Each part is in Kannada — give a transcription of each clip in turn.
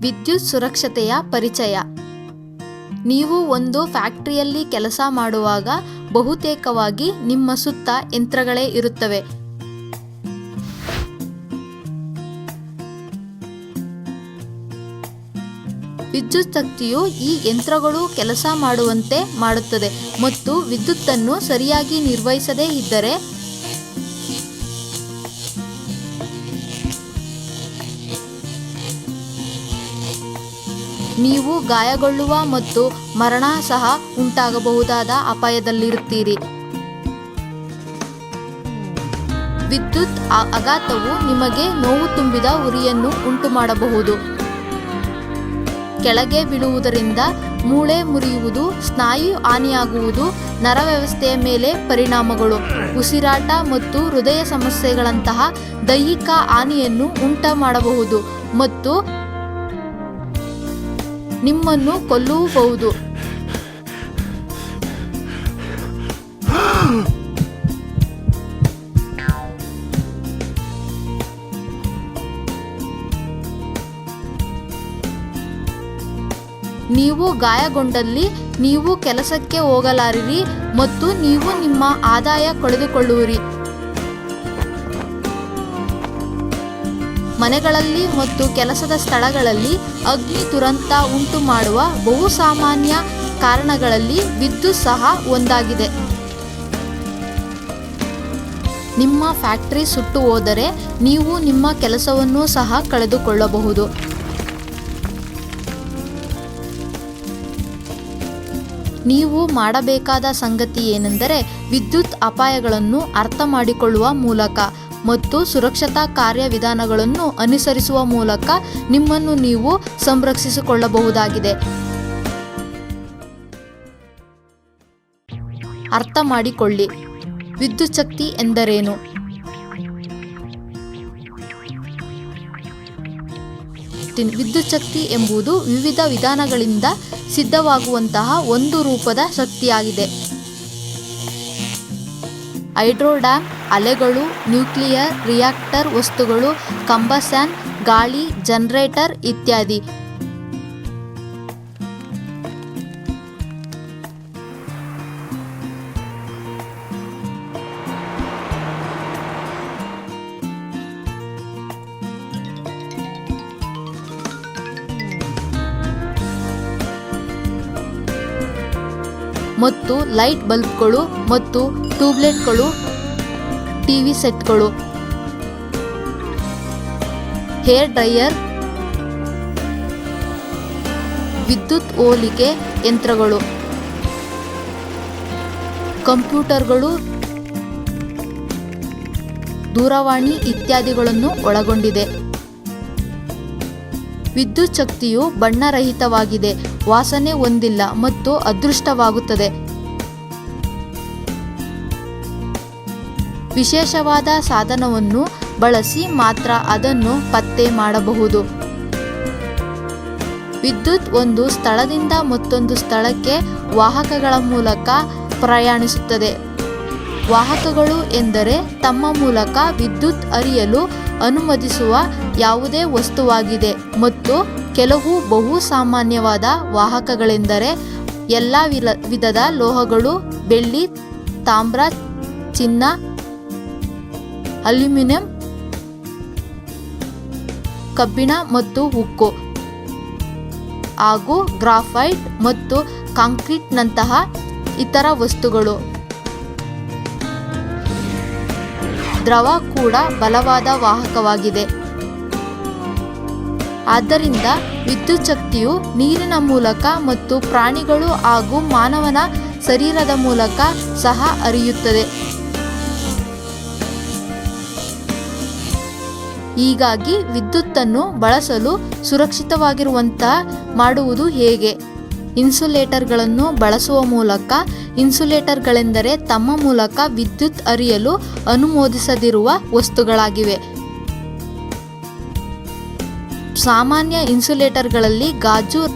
ವಿದ್ಯುತ್ ಸುರಕ್ಷತೆಯ ಪರಿಚಯ. ನೀವು ಒಂದು ಫ್ಯಾಕ್ಟರಿಯಲ್ಲಿ ಕೆಲಸ ಮಾಡುವಾಗ ಬಹುತೇಕವಾಗಿ ನಿಮ್ಮ ಸುತ್ತ ಯಂತ್ರಗಳೇ ಇರುತ್ತವೆ. ವಿದ್ಯುತ್ ಶಕ್ತಿಯು ಈ ಯಂತ್ರಗಳು ಕೆಲಸ ಮಾಡುವಂತೆ ಮಾಡುತ್ತದೆ ಮತ್ತು ವಿದ್ಯುತ್ತನ್ನು ಸರಿಯಾಗಿ ನಿರ್ವಹಿಸದೇ ಇದ್ದರೆ ನೀವು ಗಾಯಗೊಳ್ಳುವ ಮತ್ತು ಮರಣ ಸಹ ಉಂಟಾಗಬಹುದಾದ ಅಪಾಯದಲ್ಲಿರುತ್ತೀರಿ. ವಿದ್ಯುತ್ ಅಘಾತವು ನಿಮಗೆ ನೋವು ತುಂಬಿದ ಉರಿಯನ್ನು ಉಂಟು ಮಾಡಬಹುದು ಕೆಳಗೆ ಬೀಳುವುದರಿಂದ ಮೂಳೆ ಮುರಿಯುವುದು, ಸ್ನಾಯು ಹಾನಿಯಾಗುವುದು, ನರವ್ಯವಸ್ಥೆಯ ಮೇಲೆ ಪರಿಣಾಮಗಳು, ಉಸಿರಾಟ ಮತ್ತು ಹೃದಯ ಸಮಸ್ಯೆಗಳಂತಹ ದೈಹಿಕ ಹಾನಿಯನ್ನು ಉಂಟುಮಾಡಬಹುದು ಮತ್ತು ನಿಮ್ಮನ್ನು ಕೊಲ್ಲುವುದು ನೀವು ಗಾಯಗೊಂಡಲ್ಲಿ ನೀವು ಕೆಲಸಕ್ಕೆ ಹೋಗಲಾರಿರಿ ಮತ್ತು ನೀವು ನಿಮ್ಮ ಆದಾಯ ಕಳೆದುಕೊಳ್ಳುವಿರಿ. ಮನೆಗಳಲ್ಲಿ ಮತ್ತು ಕೆಲಸದ ಸ್ಥಳಗಳಲ್ಲಿ ಅಗ್ನಿ ದುರಂತ ಉಂಟು ಮಾಡುವ ಬಹುಸಾಮಾನ್ಯ ಕಾರಣಗಳಲ್ಲಿ ವಿದ್ಯುತ್ ಸಹ ಒಂದಾಗಿದೆ. ನಿಮ್ಮ ಫ್ಯಾಕ್ಟರಿ ಸುಟ್ಟು ಹೋದರೆ ನೀವು ನಿಮ್ಮ ಕೆಲಸವನ್ನು ಸಹ ಕಳೆದುಕೊಳ್ಳಬಹುದು. ನೀವು ಮಾಡಬೇಕಾದ ಸಂಗತಿ ಏನೆಂದರೆ ವಿದ್ಯುತ್ ಅಪಾಯಗಳನ್ನು ಅರ್ಥ ಮಾಡಿಕೊಳ್ಳುವ ಮೂಲಕ. ಮತ್ತು ಸುರಕ್ಷತಾ ಕಾರ್ಯವಿಧಾನಗಳನ್ನು ಅನುಸರಿಸುವ ಮೂಲಕ ನಿಮ್ಮನ್ನು ನೀವು ಸಂರಕ್ಷಿಸಿಕೊಳ್ಳಬಹುದಾಗಿದೆ. ಅರ್ಥ ಮಾಡಿಕೊಳ್ಳಿ. ವಿದ್ಯುತ್ ಶಕ್ತಿ ಎಂದರೇನು? ವಿದ್ಯುತ್ ಶಕ್ತಿ ಎಂಬುದು ವಿವಿಧ ವಿಧಾನಗಳಿಂದ ಸಿದ್ಧವಾಗುವಂತಹ ಒಂದು ರೂಪದ ಶಕ್ತಿಯಾಗಿದೆ. ಹೈಡ್ರೋ ಡ್ಯಾಮ್ ಅಲೆಗಳು ನ್ಯೂಕ್ಲಿಯರ್ ರಿಯಾಕ್ಟರ್ ವಸ್ತುಗಳು ಕಂಬಸ್ಯಾನ್ ಗಾಳಿ ಜನರೇಟರ್ ಇತ್ಯಾದಿ. ಮತ್ತು ಲೈಟ್ ಬಲ್ಬ್ಗಳು ಮತ್ತು ಟ್ಯೂಬ್ಲೈಟ್ಗಳು, ಟಿವಿ ಸೆಟ್ಗಳು. ಹೇರ್ ಡ್ರೈಯರ್, ವಿದ್ಯುತ್ ಹೋಲಿಕೆ ಯಂತ್ರಗಳು. ಕಂಪ್ಯೂಟರ್ಗಳು, ದೂರವಾಣಿ ಇತ್ಯಾದಿಗಳನ್ನು ಒಳಗೊಂಡಿದೆ. ವಿದ್ಯುತ್ ಶಕ್ತಿಯು ಬಣ್ಣರಹಿತವಾಗಿದೆ. ವಾಸನೆ ಹೊಂದಿಲ್ಲ ಮತ್ತು ಅದೃಷ್ಟವಾಗುತ್ತದೆ. ವಿಶೇಷವಾದ ಸಾಧನವನ್ನು ಬಳಸಿ ಮಾತ್ರ ಅದನ್ನು ಪತ್ತೆ ಮಾಡಬಹುದು. ವಿದ್ಯುತ್ ಒಂದು ಸ್ಥಳದಿಂದ ಮತ್ತೊಂದು ಸ್ಥಳಕ್ಕೆ ವಾಹಕಗಳ ಮೂಲಕ ಪ್ರಯಾಣಿಸುತ್ತದೆ. ವಾಹಕಗಳು ಎಂದರೆ ತಮ್ಮ ಮೂಲಕ ವಿದ್ಯುತ್ ಹರಿಯಲು ಅನುಮತಿಸುವ ಯಾವುದೇ ವಸ್ತುವಾಗಿದೆ ಮತ್ತು ಕೆಲವು ಬಹು ಸಾಮಾನ್ಯವಾದ ವಾಹಕಗಳೆಂದರೆ ಎಲ್ಲ ವಿಧದ ಲೋಹಗಳು, ಬೆಳ್ಳಿ, ತಾಮ್ರ, ಚಿನ್ನ, ಅಲ್ಯೂಮಿನಿಯಂ, ಕಬ್ಬಿಣ ಮತ್ತು ಉಕ್ಕು ಹಾಗೂ ಗ್ರಾಫೈಟ್ ಮತ್ತು ಕಾಂಕ್ರೀಟ್ನಂತಹ ಇತರ ವಸ್ತುಗಳು. ದ್ರವ ಕೂಡ ಬಲವಾದ ವಾಹಕವಾಗಿದೆ. ಆದ್ದರಿಂದ ವಿದ್ಯುತ್ ಶಕ್ತಿಯು ನೀರಿನ ಮೂಲಕ ಮತ್ತು ಪ್ರಾಣಿಗಳು ಹಾಗೂ ಮಾನವನ ಶರೀರದ ಮೂಲಕ ಸಹ ಹರಿಯುತ್ತದೆ. ಹೀಗಾಗಿ ವಿದ್ಯುತ್ತನ್ನು ಬಳಸಲು ಸುರಕ್ಷಿತವಾಗಿರುವಂತಹ ಮಾಡುವುದು ಹೇಗೆ? ಇನ್ಸುಲೇಟರ್ಗಳನ್ನು ಬಳಸುವ ಮೂಲಕ, ಇನ್ಸುಲೇಟರ್ಗಳೆಂದರೆ ತಮ್ಮ ಮೂಲಕ ವಿದ್ಯುತ್ ಅರಿಯಲು ಅನುಮೋದಿಸದಿರುವ ವಸ್ತುಗಳಾಗಿವೆ. ಸಾಮಾನ್ಯ ಇನ್ಸುಲೇಟರ್ಗಳಲ್ಲಿ ಗಾಜು,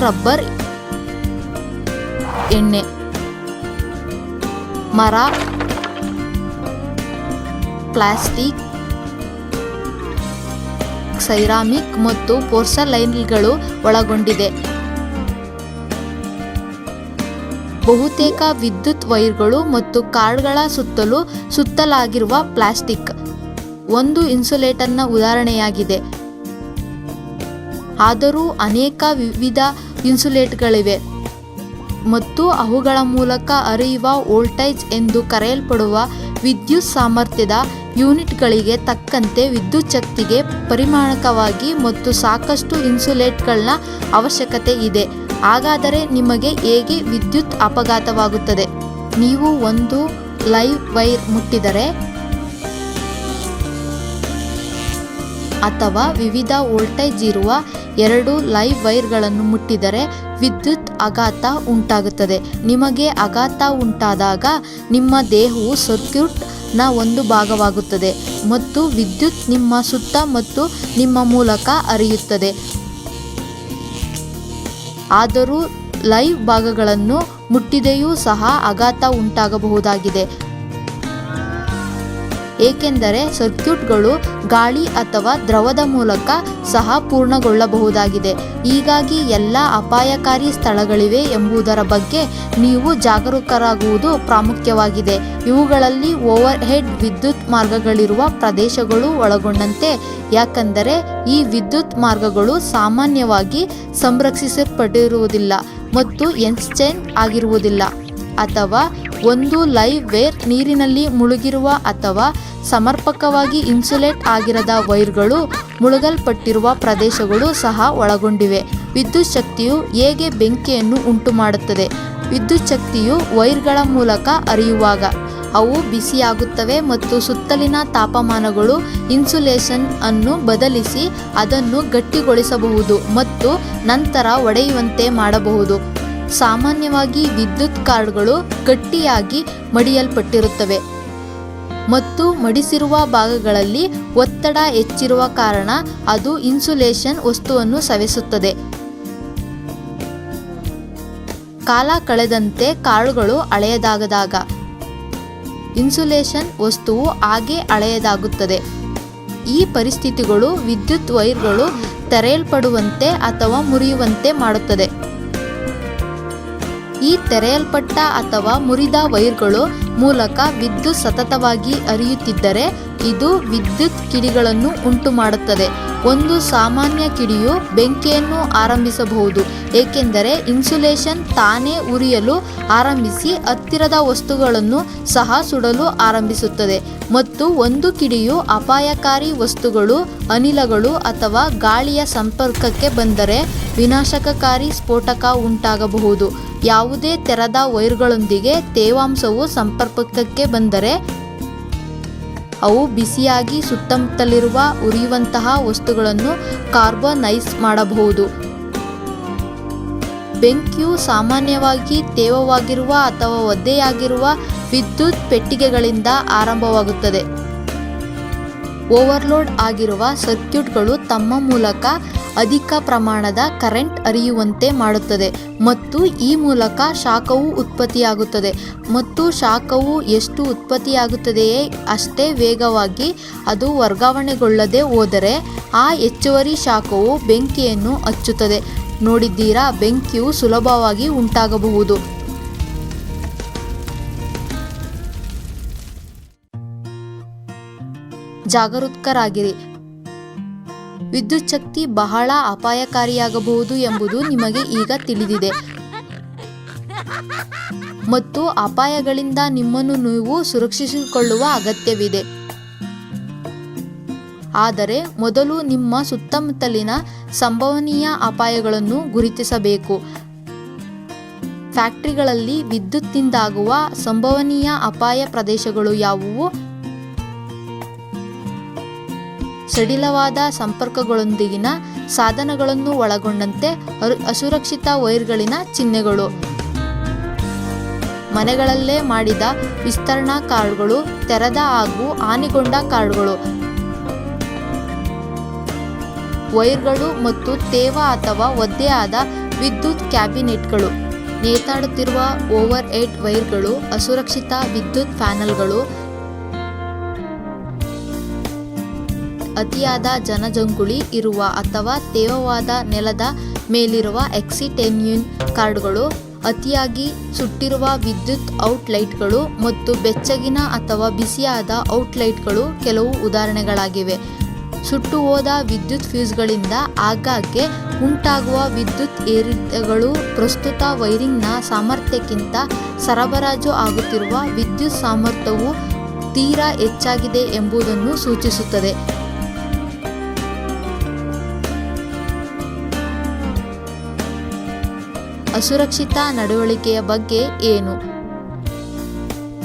ರಬ್ಬರ್, ಎಣ್ಣೆ, ಮರ, ಪ್ಲಾಸ್ಟಿಕ್ ಸೈರಾಮಿಕ್ ಮತ್ತು ಪೋರ್ಸಲೈನ್ಗಳು ಒಳಗೊಂಡಿದೆ. ಬಹುತೇಕ ವಿದ್ಯುತ್ ವೈರ್ಗಳು ಮತ್ತು ಕಾರ್ಡ್ಗಳ ಸುತ್ತಲೂ ಸುತ್ತಲಾಗಿರುವ ಪ್ಲಾಸ್ಟಿಕ್. ಒಂದು ಇನ್ಸುಲೇಟರ್ನ ಉದಾಹರಣೆಯಾಗಿದೆ. ಆದರೂ ಅನೇಕ ವಿವಿಧ ಇನ್ಸುಲೇಟ್ಗಳಿವೆ ಮತ್ತು ಅವುಗಳ ಮೂಲಕ ಹರಿಯುವ ವೋಲ್ಟೇಜ್ ಎಂದು ಕರೆಯಲ್ಪಡುವ ವಿದ್ಯುತ್ ಸಾಮರ್ಥ್ಯದ ಯೂನಿಟ್ಗಳಿಗೆ ತಕ್ಕಂತೆ ವಿದ್ಯುತ್ ಶಕ್ತಿಗೆ ಪರಿಮಾಣಕವಾಗಿ ಮತ್ತು ಸಾಕಷ್ಟು ಇನ್ಸುಲೇಟ್ಗಳನ್ನ ಅವಶ್ಯಕತೆ ಇದೆ. ಹಾಗಾದರೆ ನಿಮಗೆ ಹೇಗೆ ವಿದ್ಯುತ್ ಅಪಘಾತವಾಗುತ್ತದೆ? ನೀವು ಒಂದು ಲೈವ್ ವೈರ್ ಮುಟ್ಟಿದರೆ ಅಥವಾ ವಿವಿಧ ವೋಲ್ಟೇಜ್ ಇರುವ ಎರಡು ಲೈವ್ ವೈರ್ಗಳನ್ನು ಮುಟ್ಟಿದರೆ ವಿದ್ಯುತ್ ಆಘಾತ ಉಂಟಾಗುತ್ತದೆ. ನಿಮಗೆ ಆಘಾತ ಉಂಟಾದಾಗ ನಿಮ್ಮ ದೇಹವು ಸರ್ಕ್ಯೂಟ್ನ ಒಂದು ಭಾಗವಾಗುತ್ತದೆ ಮತ್ತು ವಿದ್ಯುತ್ ನಿಮ್ಮ ಸುತ್ತ ಮತ್ತು ನಿಮ್ಮ ಮೂಲಕ ಹರಿಯುತ್ತದೆ. ಆದರೂ ಲೈವ್ ಭಾಗಗಳನ್ನು ಮುಟ್ಟಿದೆಯೂ ಸಹ ಆಘಾತ ಉಂಟಾಗಬಹುದಾಗಿದೆ. ಏಕೆಂದರೆ ಸರ್ಕ್ಯೂಟ್ಗಳು ಗಾಳಿ ಅಥವಾ ದ್ರವದ ಮೂಲಕ ಸಹ ಪೂರ್ಣಗೊಳ್ಳಬಹುದಾಗಿದೆ. ಹೀಗಾಗಿ ಎಲ್ಲ ಅಪಾಯಕಾರಿ ಸ್ಥಳಗಳಿವೆ ಎಂಬುದರ ಬಗ್ಗೆ ನೀವು ಜಾಗರೂಕರಾಗುವುದು ಪ್ರಾಮುಖ್ಯವಾಗಿದೆ. ಇವುಗಳಲ್ಲಿ ಓವರ್ ಹೆಡ್ ವಿದ್ಯುತ್ ಮಾರ್ಗಗಳಿರುವ ಪ್ರದೇಶಗಳು ಒಳಗೊಂಡಂತೆ, ಯಾಕಂದರೆ ಈ ವಿದ್ಯುತ್ ಮಾರ್ಗಗಳು ಸಾಮಾನ್ಯವಾಗಿ ಸಂರಕ್ಷಿಸಲ್ಪಟ್ಟಿರುವುದಿಲ್ಲ ಮತ್ತು ಎನ್ಸ್ಚೈನ್ ಆಗಿರುವುದಿಲ್ಲ. ಅಥವಾ ಒಂದು ಲೈವ್ ವೇರ್ ನೀರಿನಲ್ಲಿ ಮುಳುಗಿರುವ ಅಥವಾ ಸಮರ್ಪಕವಾಗಿ ಇನ್ಸುಲೇಟ್ ಆಗಿರದ ವೈರ್ಗಳು ಮುಳುಗಲ್ಪಟ್ಟಿರುವ ಪ್ರದೇಶಗಳು ಸಹ ಒಳಗೊಂಡಿವೆ. ವಿದ್ಯುತ್ ಶಕ್ತಿಯು ಹೇಗೆ ಬೆಂಕಿಯನ್ನು ಉಂಟುಮಾಡುತ್ತದೆ? ವಿದ್ಯುತ್ ಶಕ್ತಿಯು ವೈರ್ಗಳ ಮೂಲಕ ಹರಿಯುವಾಗ ಅವು ಬಿಸಿಯಾಗುತ್ತವೆ ಮತ್ತು ಸುತ್ತಲಿನ ತಾಪಮಾನಗಳು ಇನ್ಸುಲೇಷನ್ ಅನ್ನು ಬದಲಿಸಿ ಅದನ್ನು ಗಟ್ಟಿಗೊಳಿಸಬಹುದು ಮತ್ತು ನಂತರ ಒಡೆಯುವಂತೆ ಮಾಡಬಹುದು. ಸಾಮಾನ್ಯವಾಗಿ ವಿದ್ಯುತ್ ಕಾರ್ಡ್ಗಳು ಗಟ್ಟಿಯಾಗಿ ಮಡಿಯಲ್ಪಟ್ಟಿರುತ್ತವೆ ಮತ್ತು ಮಡಿಸಿರುವ ಭಾಗಗಳಲ್ಲಿ ಒತ್ತಡ ಹೆಚ್ಚಿರುವ ಕಾರಣ ಅದು ಇನ್ಸುಲೇಷನ್ ವಸ್ತುವನ್ನು ಸವೆಸುತ್ತದೆ. ಕಾಲ ಕಳೆದಂತೆ ಕಾರ್ಡ್ಗಳು ಹಳೆಯದಾಗದಾಗ ಇನ್ಸುಲೇಷನ್ ವಸ್ತುವು ಹಾಗೆ ಹಳೆಯದಾಗುತ್ತದೆ ಈ ಪರಿಸ್ಥಿತಿಗಳು ವಿದ್ಯುತ್ ವೈರ್ಗಳು ತೆರೆಯಲ್ಪಡುವಂತೆ ಅಥವಾ ಮುರಿಯುವಂತೆ ಮಾಡುತ್ತದೆ. ಈ ತೆರೆಯಲ್ಪಟ್ಟ ಅಥವಾ ಮುರಿದ ವೈರ್ಗಳು ಮೂಲಕ ವಿದ್ಯುತ್ ಸತತವಾಗಿ ಹರಿಯುತ್ತಿದ್ದರೆ ಇದು ವಿದ್ಯುತ್ ಕಿಡಿಗಳನ್ನು ಉಂಟುಮಾಡುತ್ತದೆ. ಒಂದು ಸಾಮಾನ್ಯ ಕಿಡಿಯು ಬೆಂಕಿಯನ್ನು ಆರಂಭಿಸಬಹುದು, ಏಕೆಂದರೆ ಇನ್ಸುಲೇಷನ್ ತಾನೇ ಉರಿಯಲು ಆರಂಭಿಸಿ ಹತ್ತಿರದ ವಸ್ತುಗಳನ್ನು ಸಹ ಸುಡಲು ಆರಂಭಿಸುತ್ತದೆ. ಮತ್ತು ಒಂದು ಕಿಡಿಯು ಅಪಾಯಕಾರಿ ವಸ್ತುಗಳು, ಅನಿಲಗಳು ಅಥವಾ ಗಾಳಿಯ ಸಂಪರ್ಕಕ್ಕೆ ಬಂದರೆ ವಿನಾಶಕಕಾರಿ ಸ್ಫೋಟಕ ಉಂಟಾಗಬಹುದು. ಯಾವುದೇ ತೆರೆದ ವೈರ್ಗಳೊಂದಿಗೆ ತೇವಾಂಶವು ಸಂಪರ್ಕಕ್ಕೆ ಬಂದರೆ ಅವು ಬಿಸಿಯಾಗಿ ಸುತ್ತಮುತ್ತಲಿರುವ ಉರಿಯುವಂತಹ ವಸ್ತುಗಳನ್ನು ಕಾರ್ಬನೈಸ್ ಮಾಡಬಹುದು. ಬೆಂಕಿಯು ಸಾಮಾನ್ಯವಾಗಿ ತೇವವಾಗಿರುವ ಅಥವಾ ಒದ್ದೆಯಾಗಿರುವ ವಿದ್ಯುತ್ ಪೆಟ್ಟಿಗೆಗಳಿಂದ ಆರಂಭವಾಗುತ್ತದೆ. ಓವರ್ಲೋಡ್ ಆಗಿರುವ ಸರ್ಕ್ಯೂಟ್ಗಳು ತಮ್ಮ ಮೂಲಕ ಅಧಿಕ ಪ್ರಮಾಣದ ಕರೆಂಟ್ ಹರಿಯುವಂತೆ ಮಾಡುತ್ತದೆ ಮತ್ತು ಈ ಮೂಲಕ ಶಾಖವು ಉತ್ಪತ್ತಿಯಾಗುತ್ತದೆ ಮತ್ತು ಶಾಖವು ಎಷ್ಟು ಉತ್ಪತ್ತಿಯಾಗುತ್ತದೆಯೇ ಅಷ್ಟೇ ವೇಗವಾಗಿ ಅದು ವರ್ಗಾವಣೆಗೊಳ್ಳದೆ ಹೋದರೆ ಆ ಹೆಚ್ಚುವರಿ ಶಾಖವು ಬೆಂಕಿಯನ್ನು ಹಚ್ಚುತ್ತದೆ. ನೋಡಿದ್ದೀರಾ? ಬೆಂಕಿಯು ಸುಲಭವಾಗಿ ಉಂಟಾಗಬಹುದು. ಜಾಗರೂಕರಾಗಿರಿ. ವಿದ್ಯುತ್ ಶಕ್ತಿ ಬಹಳ ಅಪಾಯಕಾರಿಯಾಗಬಹುದು ಎಂಬುದು ನಿಮಗೆ ಈಗ ತಿಳಿದಿದೆ. ಮತ್ತು ಅಪಾಯಗಳಿಂದ ನಿಮ್ಮನ್ನು ನೀವು ಸುರಕ್ಷಿಸಿಕೊಳ್ಳುವ ಅಗತ್ಯವಿದೆ. ಆದರೆ ಮೊದಲು ನಿಮ್ಮ ಸುತ್ತಮುತ್ತಲಿನ ಸಂಭವನೀಯ ಅಪಾಯಗಳನ್ನು ಗುರುತಿಸಬೇಕು. ಫ್ಯಾಕ್ಟರಿಗಳಲ್ಲಿ ವಿದ್ಯುತ್ತಿಂದಾಗುವ ಸಂಭವನೀಯ ಅಪಾಯ ಪ್ರದೇಶಗಳು ಯಾವುವು? ಸಡಿಲವಾದ ಸಂಪರ್ಕಗಳೊಂದಿಗಿನ ಸಾಧನಗಳನ್ನು ಒಳಗೊಂಡಂತೆ ಅಸುರಕ್ಷಿತ ವೈರ್ಗಳಿನ ಚಿಹ್ನೆಗಳು. ಮನೆಗಳಲ್ಲೇ ಮಾಡಿದ ವಿಸ್ತರಣಾ ಕಾರ್ಡ್ಗಳು, ತೆರೆದ ಹಾಗೂ ಹಾನಿಗೊಂಡ ಕಾರ್ಡ್ಗಳು. ವೈರ್ಗಳು ಮತ್ತು ತೇವ ಅಥವಾ ಒದ್ದೆಯಾದ ವಿದ್ಯುತ್ ಕ್ಯಾಬಿನೆಟ್ಗಳು. ನೇತಾಡುತ್ತಿರುವ ಓವರ್ ಹೆಡ್ ವೈರ್ಗಳು, ಅಸುರಕ್ಷಿತ ವಿದ್ಯುತ್ ಪ್ಯಾನೆಲ್ಗಳು ಅತಿಯಾದ ಜನಜಂಗುಳಿ ಇರುವ ಅಥವಾ ತೇವವಾದ ನೆಲದ ಮೇಲಿರುವ ಎಕ್ಸಿಟೆನ್ಯೂನ್ ಕಾರ್ಡ್ಗಳು, ಅತಿಯಾಗಿ ಸುಟ್ಟಿರುವ ವಿದ್ಯುತ್ ಔಟ್ಲೈಟ್ಗಳು ಮತ್ತು ಬೆಚ್ಚಗಿನ ಅಥವಾ ಬಿಸಿಯಾದ ಔಟ್ಲೈಟ್ಗಳು ಕೆಲವು ಉದಾಹರಣೆಗಳಾಗಿವೆ. ಸುಟ್ಟು ಹೋದ ವಿದ್ಯುತ್ ಫ್ಯೂಸ್ಗಳಿಂದ ಆಗಾಗ್ಗೆ ಉಂಟಾಗುವ ವಿದ್ಯುತ್ ಏರಿಳಿತಗಳು ಪ್ರಸ್ತುತ ವೈರಿಂಗ್ನ ಸಾಮರ್ಥ್ಯಕ್ಕಿಂತ ಸರಬರಾಜು ಆಗುತ್ತಿರುವ ವಿದ್ಯುತ್ ಸಾಮರ್ಥ್ಯವು ತೀರಾ ಹೆಚ್ಚಾಗಿದೆ ಎಂಬುದನ್ನು ಸೂಚಿಸುತ್ತದೆ. ಅಸುರಕ್ಷಿತ ನಡವಳಿಕೆಯ ಬಗ್ಗೆ ಏನು?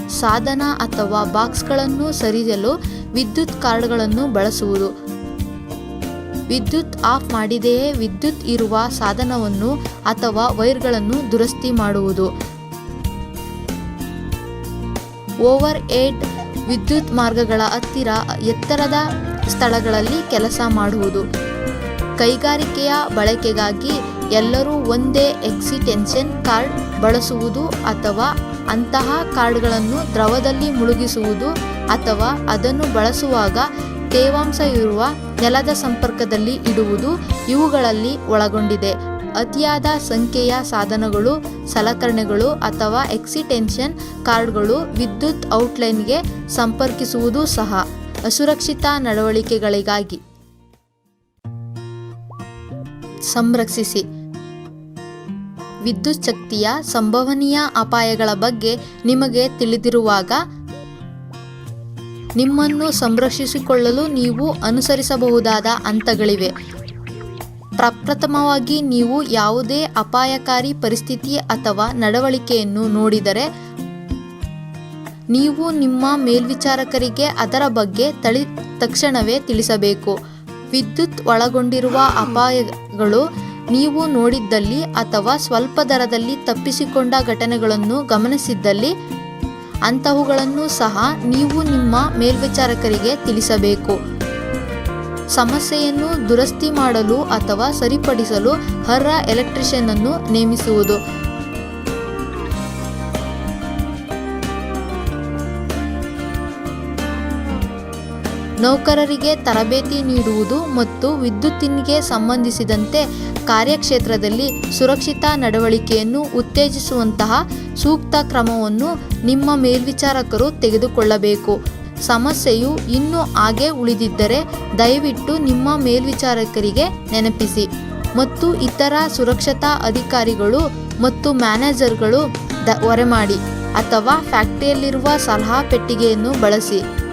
ಸಾಧನ ಅಥವಾ ಬಾಕ್ಸ್ಗಳನ್ನು ಸರಿಸಲು ವಿದ್ಯುತ್ ಕಾರ್ಡ್ಗಳನ್ನು ಬಳಸುವುದು. ವಿದ್ಯುತ್ ಆಫ್ ಮಾಡಿದೆಯೇ ವಿದ್ಯುತ್ ಇರುವ ಸಾಧನವನ್ನು ಅಥವಾ ವೈರ್ಗಳನ್ನು ದುರಸ್ತಿ ಮಾಡುವುದು. ಓವರ್ ಏಡ್ ವಿದ್ಯುತ್ ಮಾರ್ಗಗಳ ಹತ್ತಿರ ಎತ್ತರದ ಸ್ಥಳಗಳಲ್ಲಿ ಕೆಲಸ ಮಾಡುವುದು. ಕೈಗಾರಿಕೆಯ ಬಳಕೆಗಾಗಿ ಎಲ್ಲರೂ ಒಂದೇ ಎಕ್ಸಿಟೆನ್ಷನ್ ಕಾರ್ಡ್ ಬಳಸುವುದು ಅಥವಾ ಅಂತಹ ಕಾರ್ಡ್ಗಳನ್ನು ದ್ರವದಲ್ಲಿ ಮುಳುಗಿಸುವುದು ಅಥವಾ ಅದನ್ನು ಬಳಸುವಾಗ ತೇವಾಂಶ ಇರುವ ನೆಲದ ಸಂಪರ್ಕದಲ್ಲಿ ಇಡುವುದು ಇವುಗಳಲ್ಲಿ ಒಳಗೊಂಡಿದೆ. ಅತಿಯಾದ ಸಂಖ್ಯೆಯ ಸಾಧನಗಳು, ಸಲಕರಣೆಗಳು ಅಥವಾ ಎಕ್ಸಿಟೆನ್ಷನ್ ಕಾರ್ಡ್ಗಳು ವಿದ್ಯುತ್ ಔಟ್ಲೈನ್ಗೆ ಸಂಪರ್ಕಿಸುವುದು ಸಹ ಅಸುರಕ್ಷಿತ ನಡವಳಿಕೆಗಳಿಗಾಗಿ. ಸಂರಕ್ಷಿಸಿ. ವಿದ್ಯುತ್ ಶಕ್ತಿಯ ಸಂಭವನೀಯ ಅಪಾಯಗಳ ಬಗ್ಗೆ ನಿಮಗೆ ತಿಳಿದಿರುವಾಗ ನಿಮ್ಮನ್ನು ಸಂರಕ್ಷಿಸಿಕೊಳ್ಳಲು ನೀವು ಅನುಸರಿಸಬಹುದಾದ ಹಂತಗಳಿವೆ. ಪ್ರಪ್ರಥಮವಾಗಿ ನೀವು ಯಾವುದೇ ಅಪಾಯಕಾರಿ ಪರಿಸ್ಥಿತಿ ಅಥವಾ ನಡವಳಿಕೆಯನ್ನು ನೋಡಿದರೆ ನೀವು ನಿಮ್ಮ ಮೇಲ್ವಿಚಾರಕರಿಗೆ ಅದರ ಬಗ್ಗೆ ತಳಿ ತಕ್ಷಣವೇ ತಿಳಿಸಬೇಕು. ವಿದ್ಯುತ್ ಒಳಗೊಂಡಿರುವ ಅಪಾಯಗಳು ನೀವು ನೋಡಿದ್ದಲ್ಲಿ ಅಥವಾ ಸ್ವಲ್ಪ ದರದಲ್ಲಿ ತಪ್ಪಿಸಿಕೊಂಡ ಘಟನೆಗಳನ್ನು ಗಮನಿಸಿದ್ದಲ್ಲಿ ಅಂತಹವುಗಳನ್ನು ಸಹ ನೀವು ನಿಮ್ಮ ಮೇಲ್ವಿಚಾರಕರಿಗೆ ತಿಳಿಸಬೇಕು. ಸಮಸ್ಯೆಯನ್ನು ದುರಸ್ತಿ ಮಾಡಲು ಅಥವಾ ಸರಿಪಡಿಸಲು ಹರ್ರ ಎಲೆಕ್ಟ್ರಿಷಿಯನ್ ಅನ್ನು ನೇಮಿಸುವುದು. ನೌಕರರಿಗೆ ತರಬೇತಿ ನೀಡುವುದು ಮತ್ತು ವಿದ್ಯುತ್ತಿನಿಗೆ ಸಂಬಂಧಿಸಿದಂತೆ ಕಾರ್ಯಕ್ಷೇತ್ರದಲ್ಲಿ ಸುರಕ್ಷಿತ ನಡವಳಿಕೆಯನ್ನು ಉತ್ತೇಜಿಸುವಂತಹ ಸೂಕ್ತ ಕ್ರಮವನ್ನು ನಿಮ್ಮ ಮೇಲ್ವಿಚಾರಕರು ತೆಗೆದುಕೊಳ್ಳಬೇಕು. ಸಮಸ್ಯೆಯು ಇನ್ನೂ ಹಾಗೆ ಉಳಿದಿದ್ದರೆ ದಯವಿಟ್ಟು ನಿಮ್ಮ ಮೇಲ್ವಿಚಾರಕರಿಗೆ ನೆನಪಿಸಿ. ಮತ್ತು ಇತರ ಸುರಕ್ಷತಾ ಅಧಿಕಾರಿಗಳು ಮತ್ತು ಮ್ಯಾನೇಜರ್ಗಳು ದ ಹೊರೆಮಾಡಿ ಅಥವಾ ಫ್ಯಾಕ್ಟರಿಯಲ್ಲಿರುವ ಸಲಹಾ ಪೆಟ್ಟಿಗೆಯನ್ನು ಬಳಸಿ.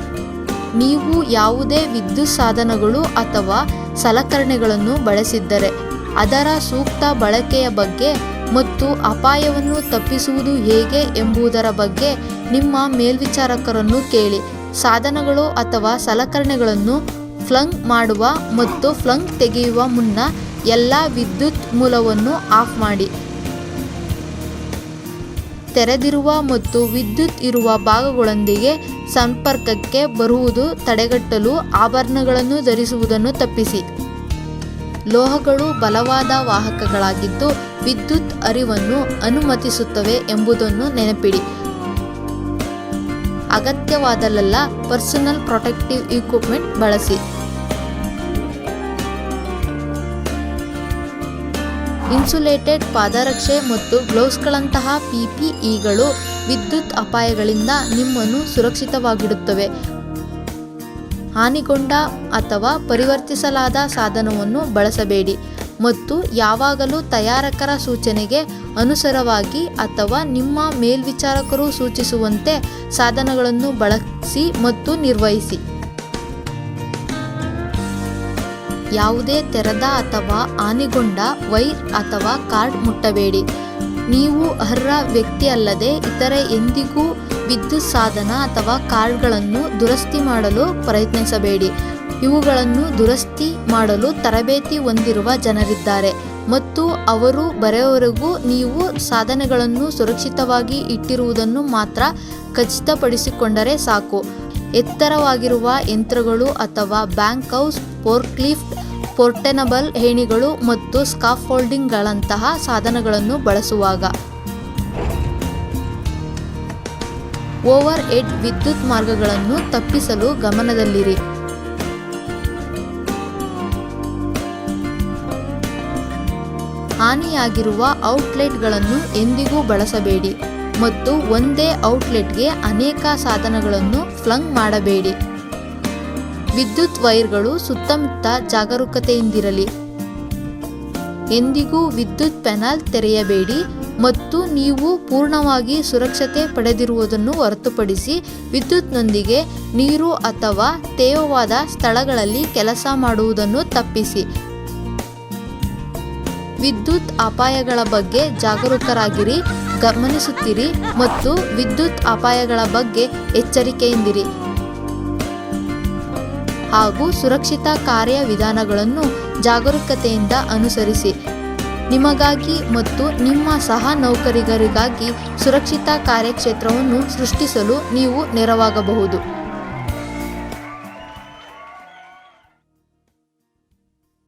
ನೀವು ಯಾವುದೇ ವಿದ್ಯುತ್ ಸಾಧನಗಳು ಅಥವಾ ಸಲಕರಣೆಗಳನ್ನು ಬಳಸಿದ್ದರೆ ಅದರ ಸೂಕ್ತ ಬಳಕೆಯ ಬಗ್ಗೆ ಮತ್ತು ಅಪಾಯವನ್ನು ತಪ್ಪಿಸುವುದು ಹೇಗೆ ಎಂಬುದರ ಬಗ್ಗೆ ನಿಮ್ಮ ಮೇಲ್ವಿಚಾರಕರನ್ನು ಕೇಳಿ. ಸಾಧನಗಳು ಅಥವಾ ಸಲಕರಣೆಗಳನ್ನು ಫ್ಲಂಗ್ ಮಾಡುವ ಮತ್ತು ಫ್ಲಂಗ್ ತೆಗೆಯುವ ಮುನ್ನ ಎಲ್ಲ ವಿದ್ಯುತ್ ಮೂಲವನ್ನು ಆಫ್ ಮಾಡಿ. ತೆರೆದಿರುವ ಮತ್ತು ವಿದ್ಯುತ್ ಇರುವ ಭಾಗಗಳೊಂದಿಗೆ ಸಂಪರ್ಕಕ್ಕೆ ಬರುವುದು ತಡೆಗಟ್ಟಲು ಆಭರಣಗಳನ್ನು ಧರಿಸುವುದನ್ನು ತಪ್ಪಿಸಿ. ಲೋಹಗಳು ಬಲವಾದ ವಾಹಕಗಳಾಗಿದ್ದು ವಿದ್ಯುತ್ ಅರಿವನ್ನು ಅನುಮತಿಸುತ್ತವೆ ಎಂಬುದನ್ನು ನೆನಪಿಡಿ. ಅಗತ್ಯವಾದಲ್ಲೆಲ್ಲ ಪರ್ಸನಲ್ ಪ್ರೊಟೆಕ್ಟಿವ್ ಇಕ್ವಿಪ್ಮೆಂಟ್ ಬಳಸಿ. ಇನ್ಸುಲೇಟೆಡ್ ಪಾದರಕ್ಷೆ ಮತ್ತು ಗ್ಲೌಸ್ಗಳಂತಹ ಪಿಪಿಇಗಳು ವಿದ್ಯುತ್ ಅಪಾಯಗಳಿಂದ ನಿಮ್ಮನ್ನು ಸುರಕ್ಷಿತವಾಗಿಡುತ್ತವೆ. ಹಾನಿಗೊಂಡ ಅಥವಾ ಪರಿವರ್ತಿಸಲಾದ ಸಾಧನವನ್ನು ಬಳಸಬೇಡಿ ಮತ್ತು ಯಾವಾಗಲೂ ತಯಾರಕರ ಸೂಚನೆಗೆ ಅನುಸಾರವಾಗಿ ಅಥವಾ ನಿಮ್ಮ ಮೇಲ್ವಿಚಾರಕರು ಸೂಚಿಸುವಂತೆ ಸಾಧನಗಳನ್ನು ಬಳಸಿ ಮತ್ತು ನಿರ್ವಹಿಸಿ. ಯಾವುದೇ ತೆರೆದ ಅಥವಾ ಹಾನಿಗೊಂಡ ವೈರ್ ಅಥವಾ ಕಾರ್ಡ್ ಮುಟ್ಟಬೇಡಿ. ನೀವು ಅರ್ಹ ವ್ಯಕ್ತಿಯಲ್ಲದೆ ಇತರೆ ಎಂದಿಗೂ ವಿದ್ಯುತ್ ಸಾಧನ ಅಥವಾ ಕಾರ್ಡ್ಗಳನ್ನು ದುರಸ್ತಿ ಮಾಡಲು ಪ್ರಯತ್ನಿಸಬೇಡಿ. ಇವುಗಳನ್ನು ದುರಸ್ತಿ ಮಾಡಲು ತರಬೇತಿ ಹೊಂದಿರುವ ಜನರಿದ್ದಾರೆ ಮತ್ತು ಅವರು ಬರೆಯವರೆಗೂ ನೀವು ಸಾಧನಗಳನ್ನು ಸುರಕ್ಷಿತವಾಗಿ ಇಟ್ಟಿರುವುದನ್ನು ಮಾತ್ರ ಖಚಿತಪಡಿಸಿಕೊಂಡರೆ ಸಾಕು. ಎತ್ತರವಾಗಿರುವ ಯಂತ್ರಗಳು ಅಥವಾ ಬ್ಯಾಂಕ್ ಹೌಸ್, ಫೋರ್ಕ್ಲಿಫ್ಟ್ ಪೋರ್ಟೆನಬಲ್ ಹೇಣಿಗಳು ಮತ್ತು ಸ್ಕಾಫೋಲ್ಡಿಂಗ್ಗಳಂತಹ ಸಾಧನಗಳನ್ನು ಬಳಸುವಾಗ. ಓವರ್ ಹೆಡ್ ವಿದ್ಯುತ್ ಮಾರ್ಗಗಳನ್ನು ತಪ್ಪಿಸಲು ಗಮನದಲ್ಲಿರಿ. ಹಾನಿಯಾಗಿರುವ ಔಟ್ಲೆಟ್ಗಳನ್ನು ಎಂದಿಗೂ ಬಳಸಬೇಡಿ ಮತ್ತು ಒಂದೇ ಔಟ್ಲೆಟ್ಗೆ ಅನೇಕ ಸಾಧನಗಳನ್ನು ಫ್ಲಂಗ್ ಮಾಡಬೇಡಿ. ವಿದ್ಯುತ್ ವೈರ್ಗಳು ಸುತ್ತಮುತ್ತ ಜಾಗರೂಕತೆಯಿಂದಿರಲಿ. ಎಂದಿಗೂ ವಿದ್ಯುತ್ ಪ್ಯಾನಲ್ ತೆರೆಯಬೇಡಿ ಮತ್ತು ನೀವು ಪೂರ್ಣವಾಗಿ ಸುರಕ್ಷತೆ ಪಡೆದಿರುವುದನ್ನು ಹೊರತುಪಡಿಸಿ ವಿದ್ಯುತ್ನೊಂದಿಗೆ ನೀರು ಅಥವಾ ತೇವವಾದ ಸ್ಥಳಗಳಲ್ಲಿ ಕೆಲಸ ಮಾಡುವುದನ್ನು ತಪ್ಪಿಸಿ. ವಿದ್ಯುತ್ ಅಪಾಯಗಳ ಬಗ್ಗೆ ಜಾಗರೂಕರಾಗಿರಿ, ಗಮನಿಸುತ್ತಿರಿ ಮತ್ತು ವಿದ್ಯುತ್ ಅಪಾಯಗಳ ಬಗ್ಗೆ ಎಚ್ಚರಿಕೆಯಿಂದಿರಿ. ಹಾಗೂ ಸುರಕ್ಷಿತ ಕಾರ್ಯವಿಧಾನಗಳನ್ನು ಜಾಗರೂಕತೆಯಿಂದ ಅನುಸರಿಸಿ. ನಿಮಗಾಗಿ ಮತ್ತು ನಿಮ್ಮ ಸಹ ನೌಕರಿಗರಿಗಾಗಿ ಸುರಕ್ಷಿತ ಕಾರ್ಯಕ್ಷೇತ್ರವನ್ನು ಸೃಷ್ಟಿಸಲು ನೀವು ನೆರವಾಗಬಹುದು.